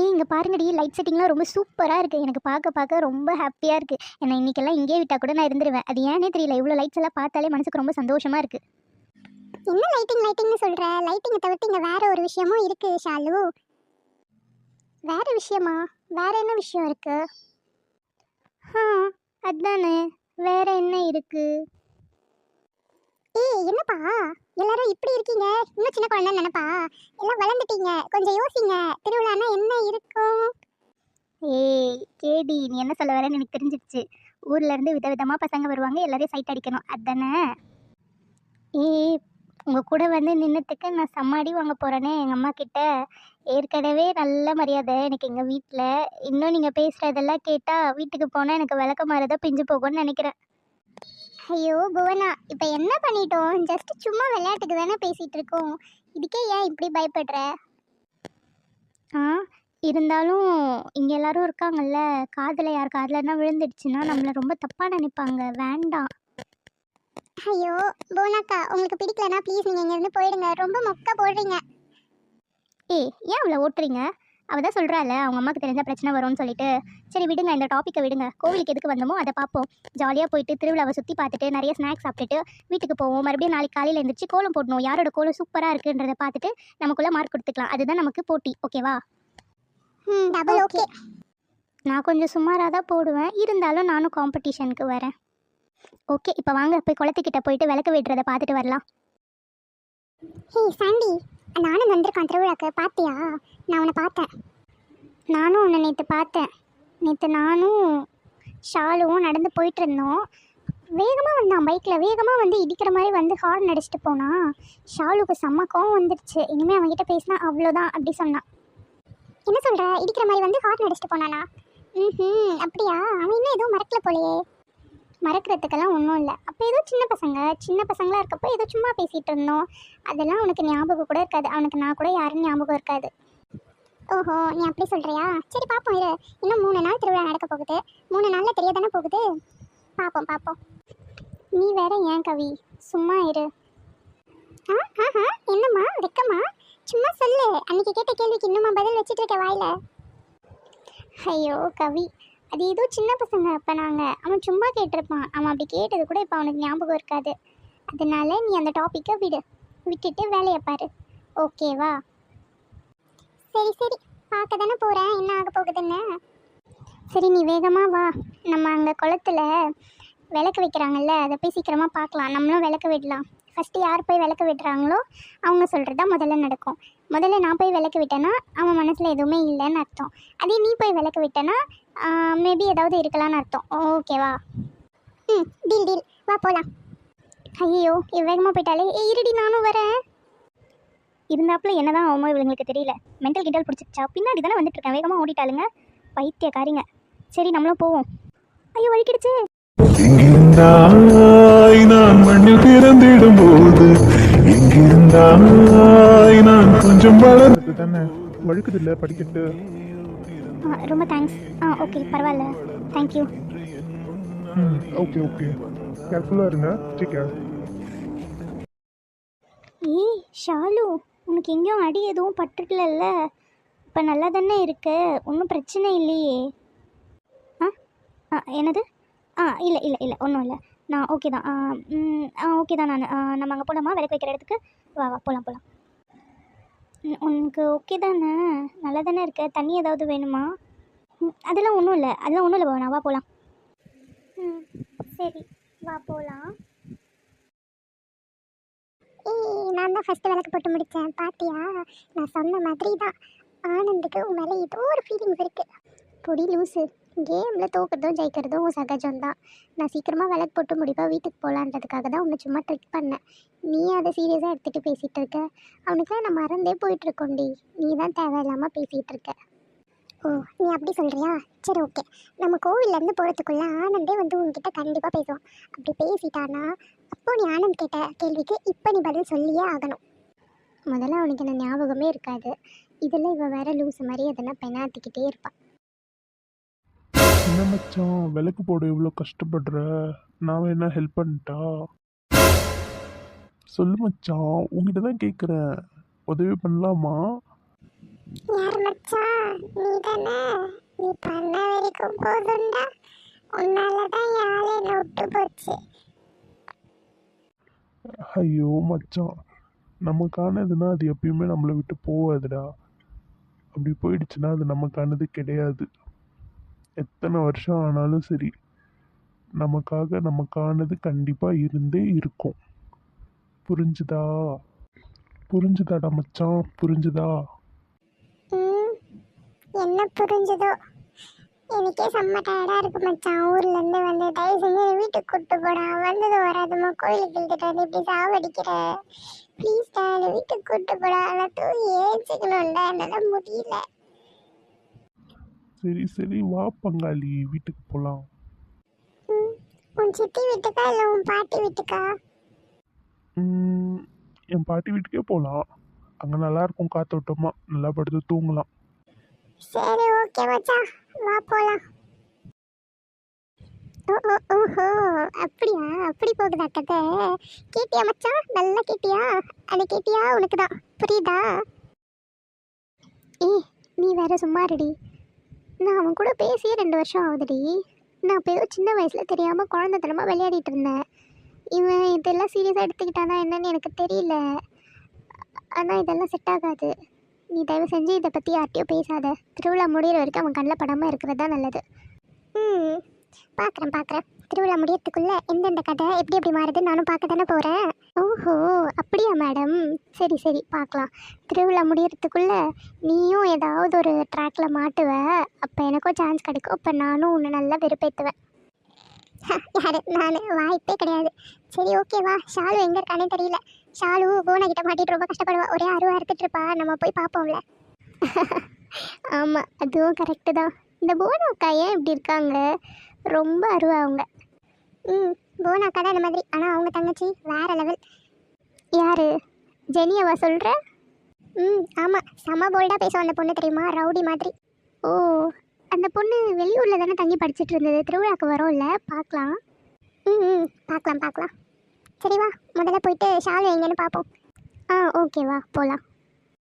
ஏய் இங்கே பாருங்கடி லைட் செட்டிங்லாம் ரொம்ப சூப்பராக இருக்குது எனக்கு பார்க்க பார்க்க ரொம்ப ஹாப்பியாக இருக்குது என்னை இன்னைக்கெல்லாம் இங்கேயே விட்டால் கூட நான் இருந்துருவேன். அது ஏனே தெரியல இவ்வளோ லைட்ஸ் எல்லாம் பார்த்தாலே மனசுக்கு ரொம்ப சந்தோஷமாக இருக்குது என்ன லைட்டிங் லைட்டிங்னு சொல்ற? லைட்டிங்கை தவிர்த்து இங்க வேற ஒரு விஷயமும் இருக்கு ஷாலு. வேற விஷயமா? வேற என்ன விஷயம் இருக்கு? ஆ அதானே. வேற என்ன இருக்கு? ஏய் என்னப்பா? எல்லாரும் இப்படி இருக்கீங்க? இன்னும் சின்ன குழந்தை நினைப்பா? எல்லாம் வளர்ந்துட்டீங்க. கொஞ்சம் யோசிங்க. திருவிழானா என்ன இருக்கும்? ஏய் கேடி நீ என்ன சொல்ல வரேன்னு எனக்கு தெரிஞ்சிடுச்சு. ஊர்ல இருந்து விதவிதமா பசங்க வருவாங்க எல்லாரையும் சைட் அடிக்கணும். அதானே? ஏய் உங்க கூட வந்து நின்னத்துக்கு நான் சம்மாடி வாங்க போறேனே. எங்க அம்மா கிட்ட ஏற்கனவே நல்ல மரியாதை. எனக்கு எங்க வீட்டில் இன்னும் நீங்க பேசுறதெல்லாம் கேட்டா வீட்டுக்கு போனா எனக்கு விளக்க மாறத பிஞ்சு போகும்னு நினைக்கிறேன். ஐயோ புவனா இப்போ என்ன பண்ணிட்டோம்? ஜஸ்ட் சும்மா விளையாட்டுக்கு தானே பேசிகிட்டு இருக்கோம். இதுக்கே ஏன் இப்படி பயப்படுற? ஆ இருந்தாலும் இங்கே எல்லாரும் இருக்காங்கல்ல காதில் யார் காதுலன்னா விழுந்துடுச்சுன்னா நம்மளை ரொம்ப தப்பாக நினைப்பாங்க. வேண்டாம். ஐயோ புவனாக்கா உங்களுக்கு பிடிக்கலனா ப்ளீஸ் நீங்கள் இங்கேருந்து போயிடுங்க. ரொம்ப மொக்க போடுறீங்க. ஏய் ஏன் அவளை ஓட்டுறீங்க? அவள் தான் சொல்கிறாள் அவங்க அம்மாவுக்கு தெரிஞ்ச பிரச்சனை வரும்னு சொல்லிட்டு. சரி விடுங்க இந்த டாப்பிக்கை விடுங்க. கோவிலுக்கு எதுக்கு வந்தோமோ அதை பார்ப்போம். ஜாலியாக போயிட்டு திருவிழாவை சுற்றி பார்த்துட்டு நிறைய ஸ்நாக்ஸ் சாப்பிட்டுட்டு வீட்டுக்கு போவோம். மறுபடியும் நாளைக்கு காலையில் எழுந்திரிச்சு கோலம் போடணும். யாரோட கோலம் சூப்பராக இருக்குன்றதை பார்த்துட்டு நமக்குள்ளே மார்க் கொடுத்துக்கலாம். அதுதான் நமக்கு போட்டி. ஓகேவா டபுள் ஓகே நான் கொஞ்சம் சுமாராக தான் போடுவேன். இருந்தாலும் நானும் காம்படிஷனுக்கு வரேன். ஓகே இப்போ வாங்க போய் குளத்துக்கிட்ட போயிட்டு விளக்கு விடுறதை பார்த்துட்டு வரலாம். ஹே சாண்டி நானும் வந்திருக்கான் திருவிழாக்கு. பார்த்தியா நான் உன்னை பார்த்தேன். நானும் உன்னை நேற்று பார்த்தேன். நேற்று நானும் ஷாலுவும் நடந்து போயிட்டு இருந்தோம். வேகமாக வந்தான் பைக்கில் வேகமாக வந்து இடிக்கிற மாதிரி வந்து ஹார்ன் அடிச்சுட்டு போனான் ஷாலுக்கு செம்ம கோவம் வந்துடுச்சு இனிமேல் அவன்கிட்ட பேசினா அவ்வளோதான் அப்படி சொன்னான். என்ன சொல்கிற இடிக்கிற மாதிரி வந்து ஹார்ன் அடிச்சுட்டு போனானா? ம் அப்படியா? அவன் இன்னும் எதுவும் மறக்கல போலையே. மறக்கிறதுக்கெல்லாம் ஒன்றும் இல்லை. அப்போ ஏதோ சின்ன பசங்க சின்ன பசங்களாக இருக்கப்போ ஏதோ சும்மா பேசிகிட்டு இருந்தோம். அதெல்லாம் அவனுக்கு ஞாபகம் கூட இருக்காது. அவனுக்கு நான் கூட யாரும் ஞாபகம் இருக்காது. ஓஹோ நீ அப்படி சொல்கிறியா சரி பார்ப்போம் இரு. இன்னும் மூணு நாள் திருவிழா நடக்க போகுது. மூணு நாளில் தெரிய தானே போகுது? பார்ப்போம் பார்ப்போம் நீ வேற ஏன் கவி? சும்மா இரு. ஆ ஆஹா என்னம்மா? வெக்கம்மா சும்மா சொல்லு. அன்னைக்கு கேட்ட கேள்விக்கு இன்னுமா பதில் வச்சுட்டு இருக்க வாயில? ஐயோ கவி. அது ஏதோ சின்ன பசங்க அப்போ நாங்கள் அவன் சும்மா கேட்டிருப்பான். அவன் அப்படி கேட்டது கூட இப்போ அவனுக்கு ஞாபகம் இருக்காது. அதனால நீ அந்த டாப்பிக்கை விடு. விட்டுட்டு வேலையை பாரு. ஓகேவா சரி சரி. பார்க்க தானே போகிறேன் என்ன ஆக போகுதுன்னு? சரி நீ வேகமாக வா. நம்ம அங்கே குளத்துல விளக்கு வைக்கிறாங்கல்ல அதை போய் சீக்கிரமாக பார்க்கலாம். நம்மளும் விளக்கு விடலாம் ஃபஸ்ட்டு யார் போய் விளக்கு விடுறாங்களோ அவங்க சொல்கிறது தான் முதல்ல நடக்கும். முதல்ல நான் போய் விளக்கு விட்டேன்னா அவன் மனசில் எதுவுமே இல்லைன்னு அர்த்தம். அதே நீ போய் விளக்கு விட்டேன்னா மேபி ஏதாவது இருக்கலாம்னு அர்த்தம். ஓகேவா ம் டீல் டீல் வா போலாம். ஐயோ இவ வேகமாக போயிட்டாலே ஏ இருடி நானும் வரேன். இருந்தாப்புல என்னதான் ஆகுமோ இவங்களுக்கு தெரியல. மென்டல் கிண்டல் பிடிச்சிச்சா பின்னாடி தானே வந்துட்டு இருக்கேன். வேகமாக ஓடிட்டாளுங்க. பைத்தியக்காரிங்க. சரி நம்மளும் போவோம். ஐயோ வழிக்கிடுச்சு எங்கிருந்தாய் நான் மண்ணில் பிறந்திடும் போது எங்கிருந்தாய் நான் கொஞ்சம் வளர்ந்து தானே. வழுக்குது இல்லை படிக்கட்டு? ஆ, ரொம்ப தேங்க்ஸ் ஆ ஓகே பரவாயில்ல. தேங்க்யூ ம் ஓகே ஓகே கேர்ஃபுல்லாக இருங்க. டேக் கேர் ஏய் ஷாலு உனக்கு எங்கேயும் அடி எதுவும் பட்டுக்கலல்ல இப்போ நல்லா தானே இருக்கு? ஒன்றும் பிரச்சனை இல்லையே. ஆ ஆ என்னது? ஆ இல்லை இல்லை இல்லை ஒன்றும் இல்லை. நான் ஓகே தான். ஆ ஓகே தான் நான். நம்ம அங்கே போகலாமா விளக்கு வைக்கிற இடத்துக்கு? வா வா போகலாம் போகலாம் உனக்கு ஓகே தானே? நல்லா தானே இருக்க? தண்ணி ஏதாவது வேணுமா? அதெல்லாம் ஒன்றும் இல்லை. அதெல்லாம் ஒன்றும் இல்லை பவனா. வா போகலாம் ம் சரி. வா போகலாம் ஏய் நான் தான் ஃபஸ்ட்டு விளக்கு போட்டு முடித்தேன் பாத்தியா? நான் சொன்ன மாதிரி தான் ஆனந்துக்கு உன் மேலே ஏதோ ஒரு ஃபீலிங்ஸ் இருக்குது பொடி லூஸு கேமில் தோக்கிறதும் ஜெயிக்கிறதும் சகஜம் தான் நான் சீக்கிரமாக விளக்கு போட்டு முடிப்பாக வீட்டுக்கு போகலான்றதுக்காக தான் உன்னை சும்மா ட்ரிக் பண்ணேன். நீ அதை சீரியஸாக எடுத்துகிட்டு பேசிகிட்டு இருக்க. அவனுக்குலாம் நான் மறந்தே போயிட்டுருக்கோண்டி. நீ தான் தேவையில்லாமல் பேசிகிட்டு இருக்க. ஓ நீ அப்படி சொல்கிறியா சரி ஓகே நம்ம கோவிலேருந்து போகிறதுக்குள்ளே ஆனந்தே வந்து உன்கிட்ட கண்டிப்பாக பேசுவான். அப்படி பேசிட்டானா அப்போ நீ ஆனந்த் கேட்ட கேள்விக்கு இப்போ நீ பதில் சொல்லியே ஆகணும். முதல்ல அவனுக்கு என்ன ஞாபகமே இருக்காது. இதில் இவள் வேற லூஸ் மாதிரி எதனா பெனாத்திக்கிட்டே இருப்பான் என்ன மச்சான் விளக்கு போட இவ்வளோ கஷ்டப்படுற? நான் வேணா ஹெல்ப் பண்ணிட்டா? சொல்லு மச்சான் உங்ககிட்ட தான் கேட்குறேன் உதவி பண்ணலாமா? யார் மச்சான்? நீ தானே நீ பண்ண வரைக்கும் போதும்டா உன்னால தான் யாழ் என்னை விட்டு போச்சு. ஐயோ மச்சான் நமக்கானதுன்னா அது எப்பயுமே நம்மளை விட்டு போகாதுடா. அப்படி போயிடுச்சுன்னா அது நமக்கானது கிடையாது. எத்தனை வருஷம் ஆனாலும் சரி நமக்காக நமக்கானது கண்டிப்பாக இருந்தே இருக்கும். புரிஞ்சுதா? புரிஞ்சுதாடா மச்சான் புரிஞ்சுதா? என்ன புரிஞ்சுதோ? எனக்கே செம்ம டயர்டாக இருக்கு மச்சான். ஊர்லேருந்து வந்து தயவு செஞ்சு வீட்டுக்கு கூப்பிட்டு போடா. வந்தது வராதுமா கோயிலுக்கு இழுத்துட்டு வந்து இப்படி சாவடிக்கிற. ப்ளீஸ் டா என்னை வீட்டுக்கு கூப்பிட்டு போடா. நான் தூங்கி ஏஞ்சிக்கணும்டா. என்னால் முடியல. சரி சரி வா பங்காளி வீட்டுக்கு போகலாம் ம் உன் சித்தி வீட்டுக்கா இல்லை உன் பாட்டி வீட்டுக்கா? என் பாட்டி வீட்டுக்கே போகலாம் அங்கே நல்லா இருக்கும் காத்தோட்டமா. நல்லா படுத்து தூங்கலாம். சரி ஓகே மச்சான் வா ஓ ஓஹோ. அப்படியா? அப்படி போகுதா கதை? கேட்டியா மச்சான் நல்லா கேட்டியா? அது கேட்டியா? உனக்கு தான் புரியுதா? ஏய் நீ வேற சும்மா இருடி. நான் அவன் கூட பேசியே ரெண்டு வருஷம் ஆகுதுடி. நான் இப்போ ஏதோ சின்ன வயசில் தெரியாமல் குழந்தைத்தனமாக விளையாடிட்டு இருந்தேன். இவன் இதெல்லாம் சீரியஸாக எடுத்துக்கிட்டானா என்னன்னு எனக்கு தெரியல. ஆனால் இதெல்லாம் செட் ஆகாது. நீ தயவு செஞ்சு இதை பற்றி யார்ட்டையும் பேசாத. திருவிழா முடிகிற வரைக்கும் அவன் கண்ணில் படாமல் இருக்கிறது தான் நல்லது. ம் பார்க்குறேன் பார்க்குறேன் திருவிழா முடியறதுக்குள்ளே எந்தெந்த கதை எப்படி எப்படி மாறுது நானும் பார்க்க தானே போகிறேன் ஓஹோ அப்படியா மேடம்? சரி சரி பார்க்கலாம். திருவிழா முடியறதுக்குள்ளே நீயும் ஏதாவது ஒரு ட்ராக்கில் மாட்டுவ. அப்போ எனக்கும் சான்ஸ் கிடைக்கும். அப்போ நானும் உன்னை நல்லா வெறுப்பேற்றுவேன் யாரு? நான்? வாய்ப்பே கிடையாது. சரி ஓகேவா ஷாலு எங்கே இருக்கானே தெரியல. ஷாலு கோனா கிட்ட மாட்டிட்டு ரொம்ப கஷ்டப்படுவா. ஒரே அருவா அறுத்துட்டு இருப்பா. நம்ம போய் பார்ப்போம்ல. ஆமாம் அதுவும் கரெக்டு தான். இந்த போனா அக்கா ஏன் இப்படி இருக்காங்க? ரொம்ப அருவா அவங்க. ம் போனாக்கா தான் இந்த மாதிரி. ஆனால் அவங்க தங்கச்சி வேறு லெவல் யார்? ஜெனியவா சொல்கிற ம் ஆமாம் செம போல்டாக பேசும் அந்த பொண்ணு தெரியுமா? ரவுடி மாதிரி. ஓ அந்த பொண்ணு வெளியூரில் தானே தங்கி படிச்சுட்டு இருந்தது. திருவிழாக்கு வரோம்ல பார்க்கலாம். ம் ம். பார்க்கலாம் பார்க்கலாம். சரி வா. முதல்ல போயிட்டு ஷால் எங்கேன்னு பார்ப்போம். ஆ ஓகே வா. போகலாம்